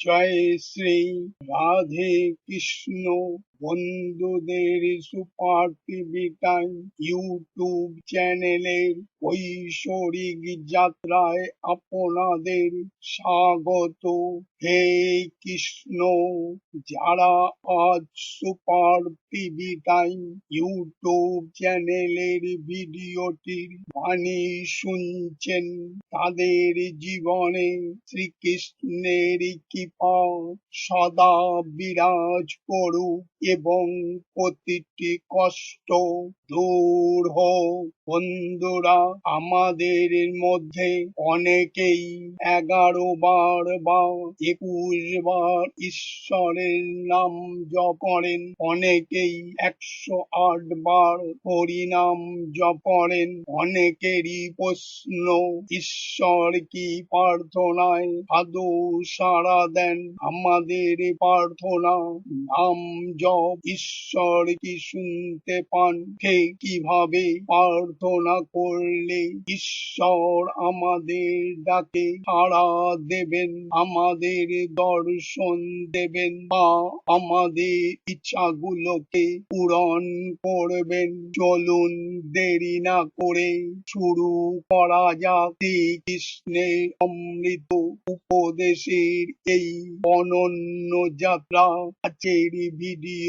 জয় শ্রী রাধে কৃষ্ণ বন্ধুদের super TV time YouTube চ্যানেলের ঐশ্বরিক যাত্রায় আপনাদের স্বাগত। হে কৃষ্ণ, যারা আজ সুপার টিভি টাইম ইউটিউব চ্যানেলের ভিডিওটির বাণী শুনছেন, তাদের জীবনে শ্রীকৃষ্ণের কৃপা সদা বিরাজ করুক। এবং প্রতিটি কষ্ট দূর হোক। বন্ধুরা, আমাদের মধ্যে অনেকেই এগারো বার বা একুশ বার ঈশ্বরের নাম জপ করেন। অনেকেই একশো আট বার হরিনাম জপ করেন। অনেকেরই প্রশ্ন, ঈশ্বর কি প্রার্থনায় আদৌ সাড়া দেন? আমাদের প্রার্থনা, নাম জপ ঈশ্বর কি শুনতে পান? কে কীভাবে প্রার্থনা করলে ঈশ্বর আমাদের ডাকে? সাড়া দেবেন, আমাদের দর্শন দেবেন বা আমাদের ইচ্ছাগুলোকে পূরণ করবেন। চলুন দেরি না করে শুরু করা যাক। শ্রীকৃষ্ণের অমৃত উপদেশের এই অনন্য যাত্রা। আজকের ভিডিওটিতে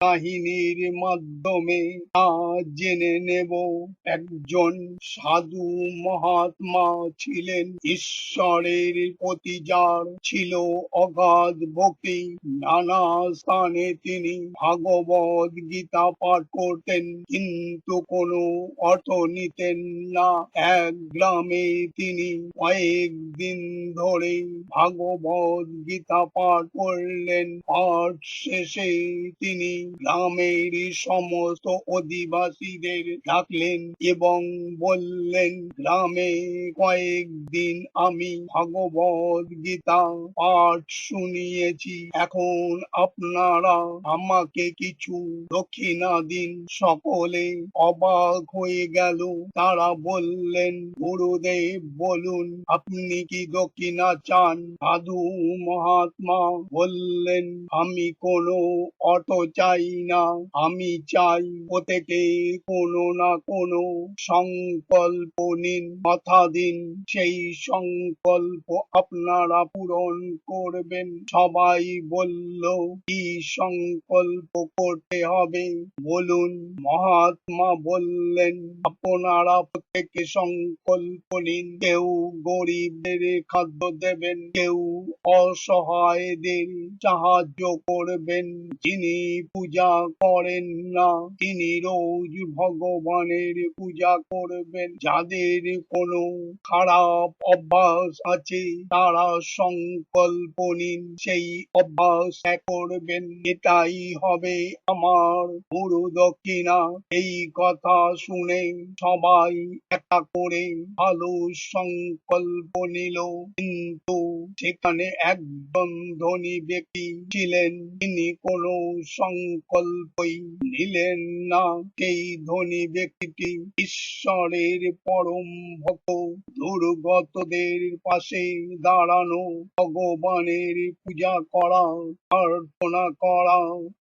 কাহিনীর মাধ্যমে তা জেনে নেব। একজন সাধু মহাত্মা ছিলেন, ঈশ্বরের প্রতি যার ছিল অগাধ ভক্তি। নানা স্থানে তিনি ভাগবত গীতা পাঠ করতেন, কিন্তু কোনো অর্থ নিতেন না। এক গ্রামে তিনি কয়েকদিন ধরে ভাগবত গীতা পাঠ করলেন। পাঠ শেষে তিনি গ্রামের সমস্ত অধিবাসীদের ডাকলেন এবং বললেন, গ্রামে কয়েকদিন আমি ভাগবত গীতা পাঠ শুনিয়েছি। এখন আপনারা আমাকে কিছু দক্ষিণা দিন। সকলে অবাক হয়ে গেল। তারা বললেন, গুরুদেব বলুন, আপনি কি দক্ষিণা চান? সাধু মহাত্মা বললেন, আমি কোনো অর্থ চাই না। আমি চাই প্রত্যেকে কোনো না কোনো সংকল্প নিন কথা দিন। সেই সংকল্প আপনারা পূরণ করবেন। সবাই বলল, কি সংকল্প করতে হবে? বলুন, মহাত্মা বললেন, আপনারা প্রত্যেকে সংকল্প নিন। কেউ গরিবদের খাদ্য দেবেন, কেউ অসহায়দের সাহায্য করবেন। যিনি পূজা করেন না, তিনি রোজ ভগবানের পূজা করবেন। যাদের কোনো খারাপ অভ্যাস আছে, তারা সংকল্প নিন, সেই অভ্যাস করবেন। এটাই হবে আমার গুরু দক্ষিণা। এই কথা শুনে সবাই একা করে ভালো সংকল্প নিল। কিন্তু সেখানে একজন ধনী ব্যক্তি ছিলেন, তিনি কোনো সংকল্পই নিলেন না। সেই ধনী ব্যক্তিটি ঈশ্বরের পরম ভক্ত, দুর্গতদের পাশে দাঁড়ানো, ভগবানের পূজা করা, প্রার্থনা করা,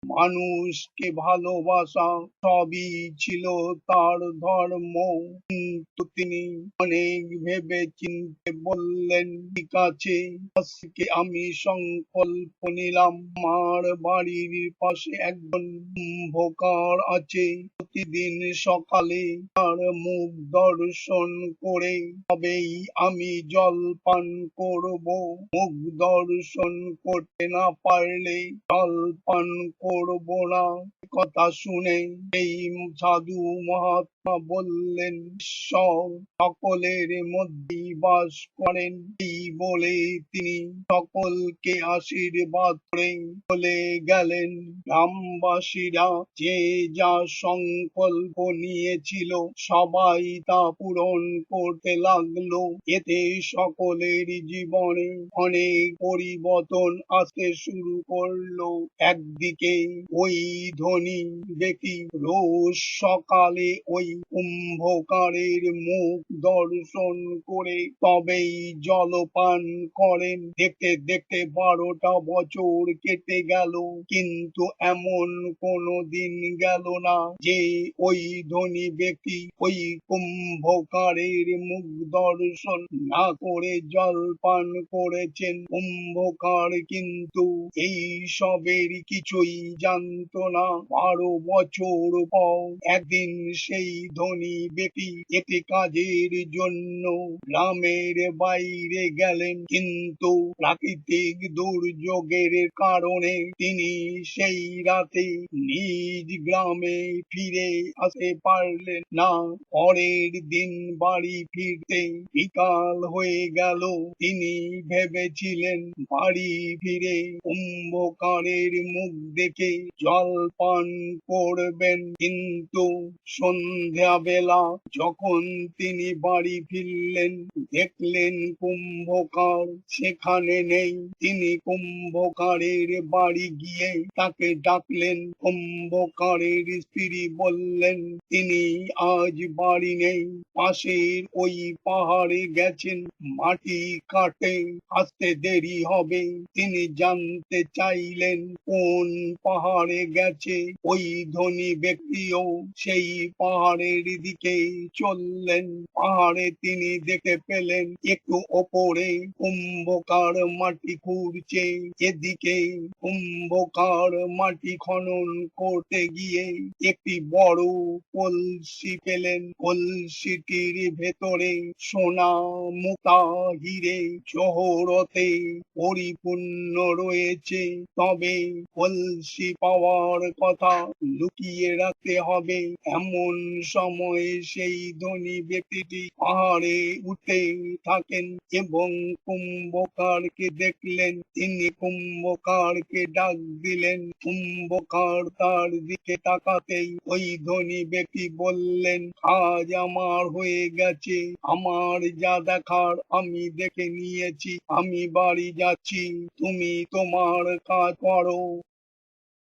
মানুষকে ভালোবাসা, সবই ছিল তার ধর্ম। কিন্তু তিনি অনেক ভেবে চিনতে বললেন, ঠিক আছে, আজকে আমি সংকল্প নিলাম, আমার বাড়ির পাশে একজন কুম্ভকার আছে। প্রতিদিন সকালে তার মুখ দর্শন করে তবেই আমি জল পান করব। মুখ দর্শন করতে না পারলে জল পান করব না। কথা শুনে এই সাধু মহাত্মা বললেন, ঈশ্বর সকলের মধ্যেই বাস করেন। এই বলে তিনি সকলকে আশীর্বাদ করে চলে গেলেন গ্রামবাসীরা। যে যা সংকল্প নিয়েছিল সবাই তা পূরণ করতে লাগল। এতে সকলের জীবনে অনেক পরিবর্তন আসতে শুরু করল। একদিকে ওই ধনী ব্যক্তি রোজ সকালে ওই কুম্ভকারের মুখ দর্শন করে তবেই জলপান করেন। দেখতে দেখতে বারোটা বছর কেটে গেল। কিন্তু এমন কোনো দিন গেল না যে ওই ধনী ব্যক্তি ওই কুম্ভকারের মুখ দর্শন না করে জলপান করেছেন। কুম্ভকার কিন্তু এই সবের কিছুই জানতো না। বারো বছর পর একদিন সেই ধনী ব্যক্তি একটি কাজের জন্য গ্রামের বাইরে গেলেন। কিন্তু প্রাকৃতিক দুর্যোগের কারণে তিনি সেই রাতে নিজ গ্রামে ফিরে আসতে পারলেন না। পরের দিন বাড়ি ফিরতে বিকাল হয়ে গেল। তিনি ভেবেছিলেন বাড়ি ফিরে কুম্ভকারের মুখ দেখে জল পান করবেন। কিন্তু সন্ধ্যা বেলা যখন তিনি বাড়ি ফিরলেন, দেখলেন কুম্ভকার সেখানে নেই। তিনি কুম্ভকারের বাড়ি গিয়ে তাকে ডাকলেন। কুম্ভকারের স্ত্রী বললেন, তিনি আজ বাড়ি নেই। পাশের ওই পাহাড়ে গেছেন। মাটি কাটে। আসতে দেরি হবে। তিনি জানতে চাইলেন, কোন পাহাড়ে গেছে? ওই ধনী ব্যক্তিও সেই পাহাড়ের দিকে চললেন। পাহাড়ে তিনি দেখতে পেলেন, একটু ওপরে কুম্ভকার মাটি খুঁড়ছে এদিকে কুম্ভকার মাটি খনন করতে গিয়ে একটি বড় কলসি পেলেন। কলসিটির ভেতরে সোনা মুক্তা হিরে, জহরতে পরিপূর্ণ রয়েছে। তবে কলসি পাওয়ার কথা লুকিয়ে রাখতে হবে। এমন সময় সেই ধনী ব্যক্তিটি পাহাড়ে উঠে থাকেন এবং কুম্ভকারকে দেখলেন। তিনি কুম্ভকারকে ডাক দিলেন কুম্ভকার দিকে তাকাতেই ওই ধনী ব্যক্তি বললেন, আজ আমার হয়ে গেছে, আমার যা দেখার আমি দেখে নিয়েছি, আমি বাড়ি যাচ্ছি, তুমি তোমার কাজ করো।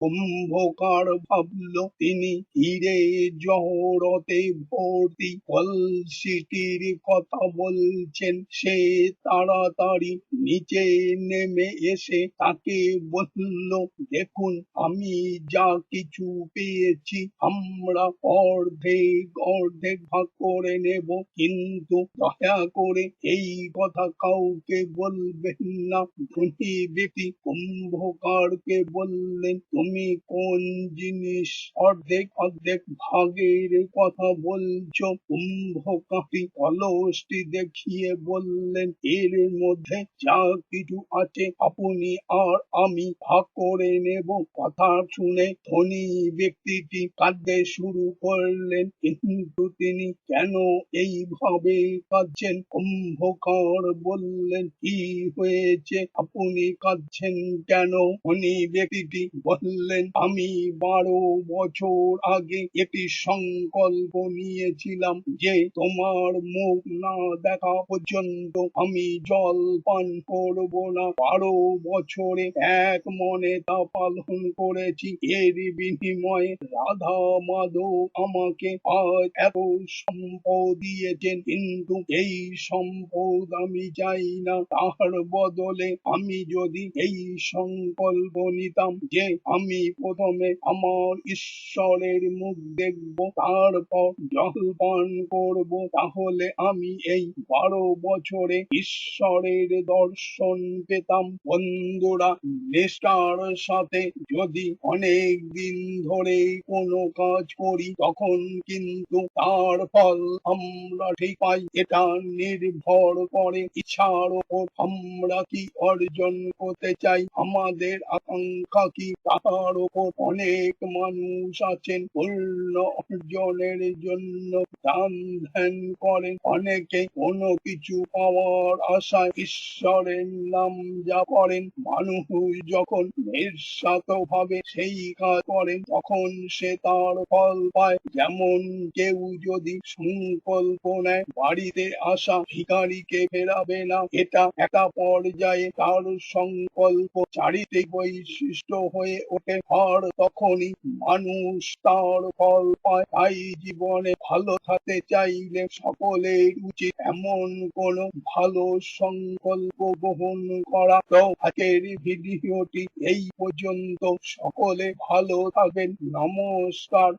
কুম্ভকার ভাবল, তিনি হিরে জহরতে ভর্তি কলসিটির কথা বলছেন। সে তাড়াতাড়ি নিচে নেমে এসে তাকে বলল, দেখুন, আমি যা কিছু পেয়েছি, আমরা অর্ধেক অর্ধেক ভাগ করে নেব। কিন্তু দয়া করে এই কথা কাউকে বলবেন না। ধনী ব্যক্তি কুম্ভকারকে বললেন, তুমি কোন জিনিস অর্ধেক অর্ধেক ভাগের কথা বলছো? কুম্ভকারী কলসটি দেখিয়ে বললেন, এর মধ্যে যা কিছু আছে আপনি আর আমি ভাগ করে নেব। কথা শুনে ধনী ব্যক্তিটি কাঁদতে শুরু করলেন, কিন্তু তিনি কেন এইভাবে কাঁদছেন? কুম্ভকার বললেন, কি হয়েছে? আপনি কাঁদছেন কেন? ধনী ব্যক্তিটি বললেন আমি বারো বছর আগে একটি সংকল্প নিয়েছিলাম যে তোমার মুখ না দেখা পর্যন্ত আমি জল পান করব না। বারো বছরে এক মনে তা পালন করেছি। এর বিনিময়ে রাধা মাধব আমাকে আজ এত সম্পদ দিয়েছেন। কিন্তু এই সম্পদ আমি চাই না। তার বদলে আমি যদি এই সংকল্প নিতাম যে আমি প্রথমে আমার ঈশ্বরের মুখ দেখব, তারপর জল করব। তাহলে আমি এই বারো বছরে ঈশ্বরের দর্শন পেতাম। বন্ধুরা নিষ্ঠার সাথে যদি অনেক দিন ধরে কোনো কাজ করি, তখন কিন্তু তার ফল আমরা ঠিক পাই। এটা নির্ভর করে ইচ্ছার ওপর। আমরা কি অর্জন করতে চাই? আমাদের আকাঙ্ক্ষা কি? তার ওপর অনেক মানুষ আছেন পূর্ণ অর্জনের জন্য ধ্যান ধ্যান করেন। অনেকে কোনো কিছু পাওয়ার আশায় ঈশ্বরের নাম যা করেন। মানুষ যখন নিঃস্বার্থ ভাবে সেই কাজ করেন, তখন সে তার ফল পায়। যেমন কেউ যদি সংকল্প নেয়, বাড়িতে আসা ভিখারিকে ফেরাবে না, এটা একটা পর্যায়ে তার সংকল্প চারিত্রিক বৈশিষ্ট্য হয়ে ওঠে ঘর তখনই মানুষ তার ফল পায়। তাই জীবনে ভালো থাকতে চাইলে সকলের উচিত এমন কোন ভালো সংকল্প গ্রহণ করা। তো আজকের ভিডিওটি এই পর্যন্ত। সকলে ভালো থাকবেন। নমস্কার।